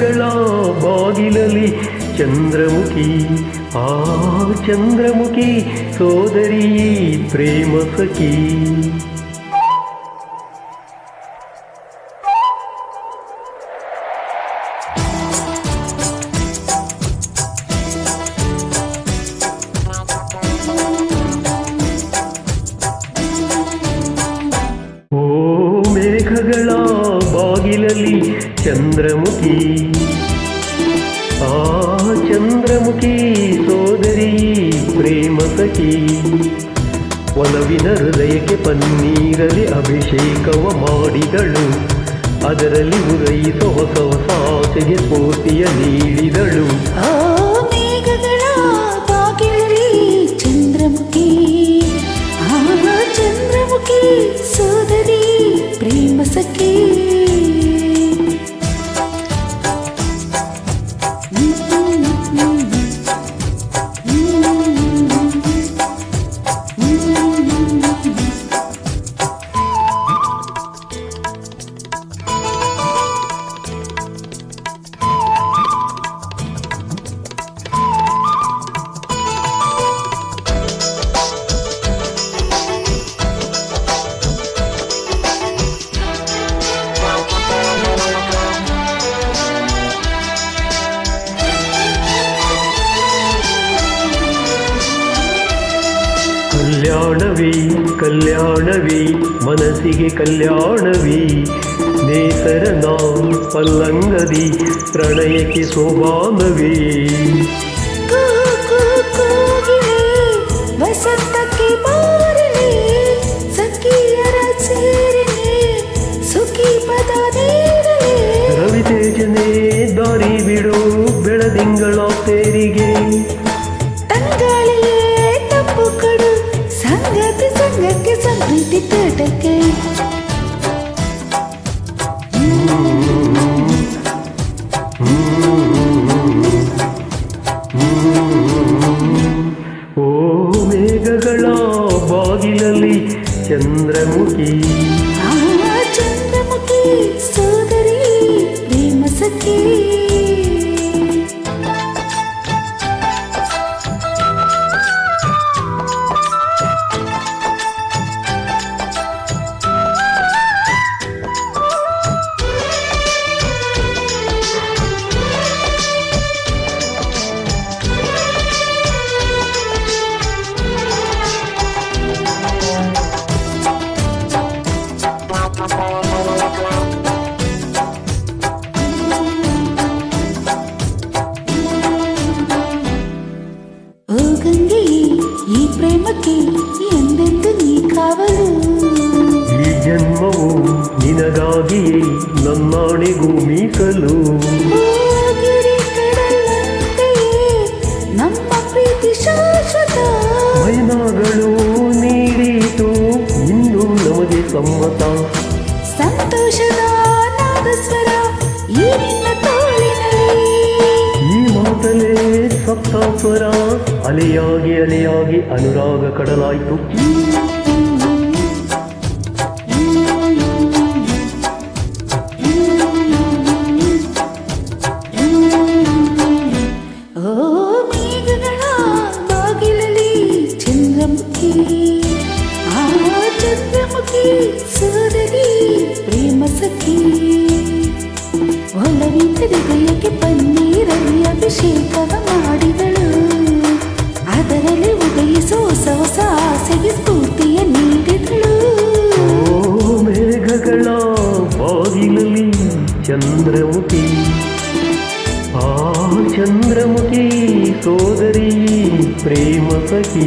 ಮೇಘಗಳ ಬಾಗಿಲಲ್ಲಿ ಚಂದ್ರಮುಖಿ. ಆ ಚಂದ್ರಮುಖಿ ಸೋದರಿ ಪ್ರೇಮ ಸಖಿ. ಬಾಗಿಲಲ್ಲಿ ಚಂದ್ರಮುಖಿ. ಆ ಚಂದ್ರಮುಖಿ ಸೋದರಿ ಪ್ರೇಮ ಸಖಿ. ಒಲವಿನ ಹೃದಯಕ್ಕೆ ಪನ್ನೀರಲಿ ಅಭಿಷೇಕವ ಮಾಡಿದಳು. ಅದರಲ್ಲಿ ಉದಯಿಸ ಹೊಸ ಹೊಸ ಆಸೆಗೆ ಸ್ಫೂರ್ತಿಯ ನೀಡಿದಳು. ಕಲ್ಯಾಣವೇ ಕಲ್ಯಾಣವೇ ಮನಸ್ಸಿಗೆ ಕಲ್ಯಾಣವೇ. ನಾವು ಪಲ್ಲಂಗದಿ ಪ್ರಣಯಕ್ಕೆ ಸೋಬಾನವಿ. ವಸಂತಕ್ಕೆ ಬಾರಲಿ ಸಖಿಯರ ಸೇರಿನಿ ಸುಖಿ ಪದ ನೀಡಲಿ. ರವಿತೇಜನೇ ದಾರಿ ಬಿಡು ಬೆಳದಿಂಗಳ ತೇರಿಗೆ. ಚಂದ್ರಮುಖಿ ಆ ಚಂದ್ರಮುಖಿ ಸೋದರಿ ಪ್ರೇಮ ಪ್ರೇಮಕ್ಕೆ ಎಂದೆಂದು ನೀ ಕಾವಲು? ಈ ಜನ್ಮವು ನಿನಗಾಗಿಯೇ ನನ್ನಾಣೆಗೂ ಮೀಸಲು. ನಮ್ಮ ಪ್ರೀತಿ ಶಾಶ್ವತ? ಮೈನಾಗಳು ನೀಡಿತು ಇನ್ನು ನಮಗೆ ಸಮ್ಮತ. ಸಂತೋಷದ ನಾದಸ್ವರ ಈ ನಿನ್ನ ತೋಳಿನಲ್ಲಿ. ಈ ಮಾತಲೇ ಸಪ್ತಾಸ್ವರ ಅಲೆಯಾಗಿ ಅಲೆಯಾಗಿ ಅನುರಾಗ ಕಡಲಾಯ್ತು ಓ ಮೇಘಗಳ ಬಾಗಿಲಲ್ಲಿ ಚಂದ್ರಮುಖಿ ಆ ಚಂದ್ರಮುಖಿ ಸೋದರಿ ಪ್ರೇಮ ಸಖಿ ಒಲವಿನ ಹೃದಯಕ್ಕೆ ಪನ್ನೀರಲ್ಲಿ ಅಭಿಷೇಕವ ಬಾಗಿಲಲ್ಲಿ ಚಂದ್ರಮುಖಿ ಆ ಚಂದ್ರಮುಖಿ ಸೋದರಿ ಪ್ರೇಮ ಸಖಿ